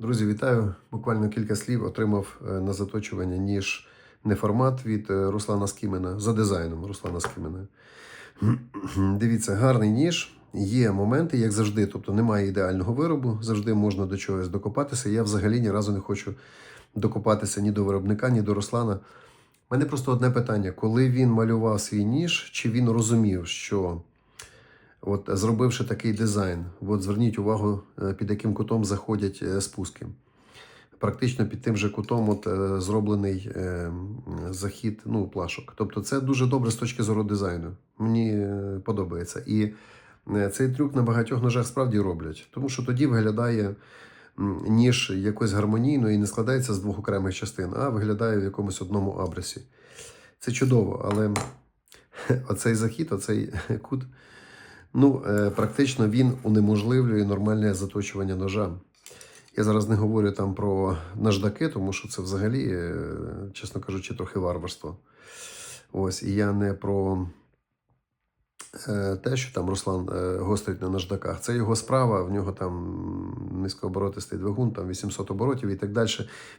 Друзі, вітаю! Буквально кілька слів отримав е, на заточування ніж не формат від е, Руслана Скімена за дизайном Руслана Скімена. Дивіться, гарний ніж. Є моменти, як завжди, тобто немає ідеального виробу, завжди можна до чогось докопатися. Я взагалі ні разу не хочу докопатися ні до виробника, ні до Руслана. У мене просто одне питання: коли він малював свій ніж, чи він розумів, що От зробивши такий дизайн, от зверніть увагу, е, під яким кутом заходять е, спуски. Практично під тим же кутом от, е, зроблений е, захід ну, плашок. Тобто це дуже добре з точки зору дизайну. Мені е, подобається. І е, цей трюк на багатьох ножах справді роблять, тому що тоді виглядає ніж якось гармонійно і не складається з двох окремих частин, а виглядає в якомусь одному абресі. Це чудово, але оцей захід, оцей кут. Ну, е, практично він унеможливлює нормальне заточування ножа. Я зараз не говорю там про наждаки, тому що це взагалі, е, чесно кажучи, трохи варварство. Ось, і я не про е, те, що там Руслан гострить на наждаках. Це його справа, в нього там низькооборотистий двигун, там 800 оборотів і так далі.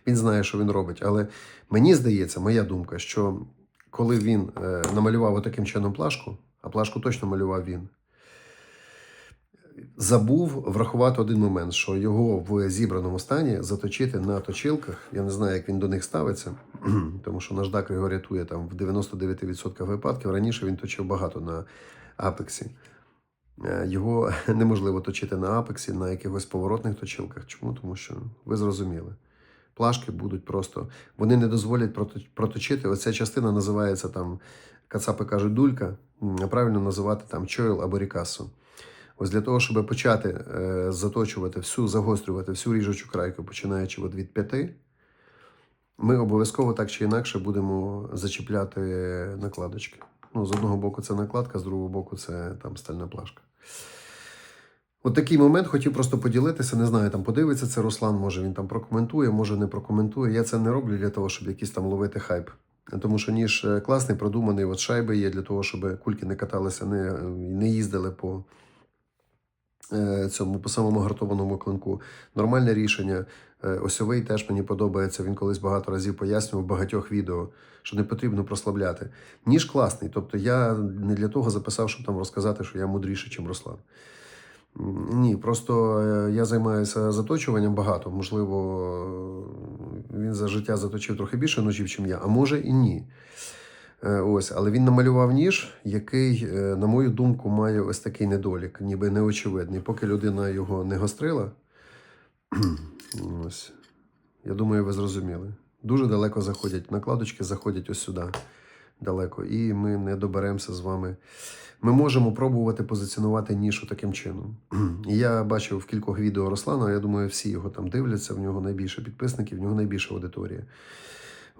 Він знає, що він робить. Але мені здається, моя думка, що коли він намалював таким чином плашку, а плашку точно малював він, забув врахувати один момент, що його в зібраному стані заточити на точилках. Я не знаю, як він до них ставиться, тому що наждак його рятує там в 99% випадків. Раніше він точив багато на апексі. Е, Його неможливо точити на апексі, на якихось поворотних точилках. Чому? Тому що ви зрозуміли. Плашки будуть просто, вони не дозволять проточити. Оця частина називається там, кацапи кажуть, дулька, правильно називати там чойл або рікасу. Ось для того, щоб почати е, заточувати всю, загострювати всю ріжучу крайку, починаючи от від п'яти, ми обов'язково так чи інакше будемо зачіпляти накладочки. Ну, з одного боку це накладка, з другого боку це там стальна плашка. От такий момент хотів просто поділитися. Не знаю, там подивиться це Руслан, може він там прокоментує, може не прокоментує. Я це не роблю для того, щоб якийсь там ловити хайп. Тому що ніж е, класний, продуманий, от шайби є для того, щоб кульки не каталися, не, не їздили по е, цьому по самому гартованому клинку. Нормальне рішення. Е, Осьовий теж мені подобається. Він колись багато разів пояснював в багатьох відео, що не потрібно прослабляти. Ніж класний. Тобто я не для того записав, щоб там розказати, що я мудріший, ніж Руслан. Ні, просто е, я займаюся заточуванням багато. Можливо, він за життя заточив трохи більше ножів, ніж я, а може і ні. Е, Ось, але він намалював ніж, який, е, на мою думку, має ось такий недолік, ніби неочевидний. Поки людина його не гострила, ось, я думаю, ви зрозуміли. Дуже далеко заходять накладочки, заходять ось сюди далеко, і ми не доберемося з вами. Ми можемо пробувати позиціонувати нішу таким чином. Я бачив в кількох відео Руслана, я думаю, всі його там дивляться, в нього найбільше підписників, в нього найбільша аудиторія.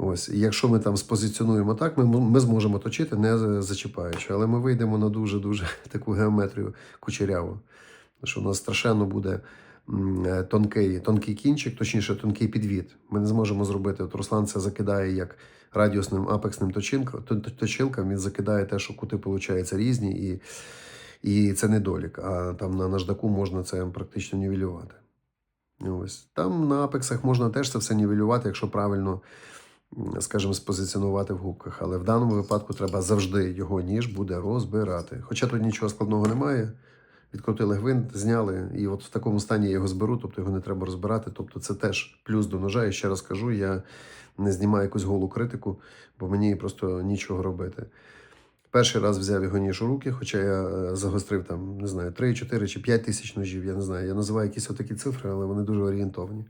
Ось, і якщо ми там спозиціонуємо так, ми, ми зможемо точити, не зачіпаючи. Але ми вийдемо на дуже-дуже таку геометрію кучеряву. Що у нас страшенно буде е, тонкий, тонкий кінчик, точніше, тонкий підвід. Ми не зможемо зробити. От Руслан це закидає як радіусним апексним точинком, то- то- точилкам. Він закидає те, що кути виходять різні, і, і це недолік. А там на наждаку можна це практично нівелювати. Ось. Там на апексах можна теж це все нівелювати, якщо правильно скажімо, спозиціонувати в губках. Але в даному випадку треба завжди його ніж буде розбирати. Хоча тут нічого складного немає. Відкрутили гвинт, зняли, і от в такому стані я його зберу, тобто його не треба розбирати. Тобто це теж плюс до ножа. І ще раз кажу, я не знімаю якусь голу критику, бо мені просто нічого робити. Перший раз взяв його ніж у руки, хоча я е, загострив там, не знаю, 3, 4 чи 5 тисяч ножів, я не знаю. Я називаю якісь отакі цифри, але вони дуже орієнтовні.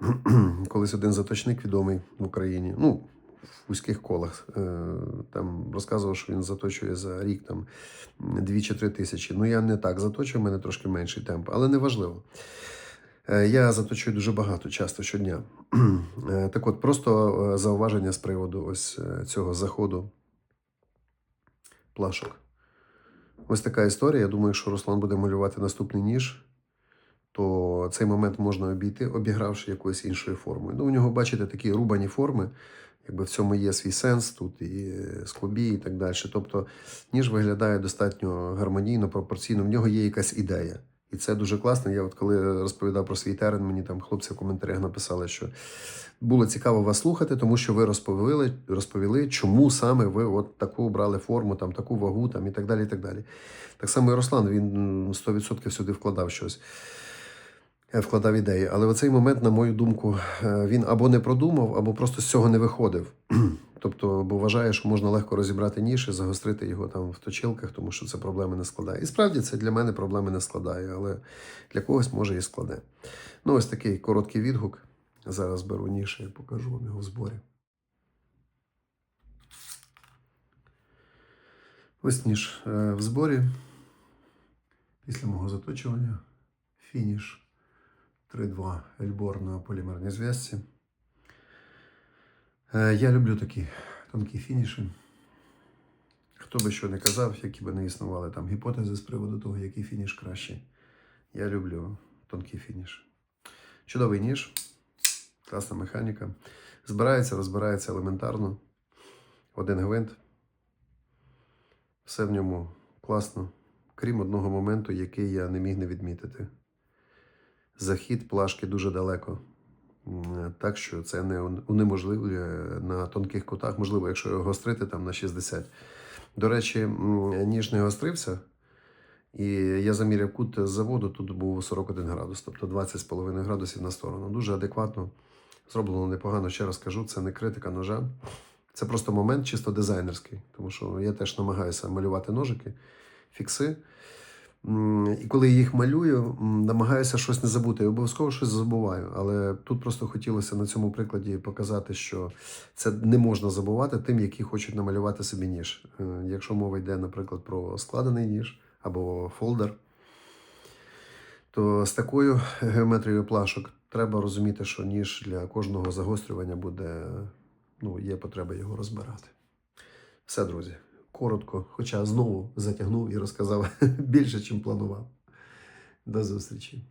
Колись один заточник відомий в Україні, ну, в вузьких колах, е, там розказував, що він заточує за рік там 2 чи 3 тисячі. Ну, я не так заточую, в мене трошки менший темп, але не важливо. Е, Я заточую дуже багато, часто щодня. Е, Так от, просто зауваження з приводу ось цього заходу плашок. Ось така історія. Я думаю, якщо Руслан буде малювати наступний ніж, то цей момент можна обійти, обігравши якоюсь іншою формою. Ну, у нього, бачите, такі рубані форми, якби в цьому є свій сенс, тут і склобі, і так далі. Тобто, ніж виглядає достатньо гармонійно, пропорційно, в нього є якась ідея. І це дуже класно. Я от коли розповідав про свій терен, мені там хлопці в коментарях написали, що було цікаво вас слухати, тому що ви розповіли, розповіли чому саме ви от таку брали форму, там, таку вагу там, і так далі. і Так далі. Так само і Руслан, він 100% сюди вкладав щось. Вкладав ідеї. Але в цей момент, на мою думку, е, він або не продумав, або просто з цього не виходив. Тобто, бо вважає, що можна легко розібрати ніж загострити його там в точилках, тому що це проблеми не складає. І справді це для мене проблеми не складає, але для когось може і складе. Ну, ось такий короткий відгук. Зараз беру ніж і покажу вам його в зборі. Ось ніж е, в зборі. Після мого заточування. Фініш 3-2 Ельбор на полімерній зв'язці. Е, Я люблю такі тонкі фініші. Хто би що не казав, які би не існували там гіпотези з приводу того, який фініш кращий. Я люблю тонкий фініш. Чудовий ніж, класна механіка. Збирається, розбирається елементарно. Один гвинт. Все в ньому класно, крім одного моменту, який я не міг не відмітити. Захід плашки дуже далеко. Так що це не унеможливлює на тонких кутах, можливо, якщо його гострити там на 60. До речі, ніж не гострився, і я заміряв кут заводу, тут був 41 градус, тобто 20,5 градусів на сторону. Дуже адекватно. Зроблено непогано, ще раз кажу, це не критика ножа. Це просто момент чисто дизайнерський, тому що я теж намагаюся малювати ножики, фікси. І коли я їх малюю, намагаюся щось не забути. Я обов'язково щось забуваю. Але тут просто хотілося на цьому прикладі показати, що це не можна забувати тим, які хочуть намалювати собі ніж. Е, Якщо мова йде, наприклад, про складений ніж або фолдер, то з такою геометрією плашок треба розуміти, що ніж для кожного загострювання буде, ну, є потреба його розбирати. Все, друзі, коротко, хоча знову затягнув і розказав більше, чим планував. До зустрічі.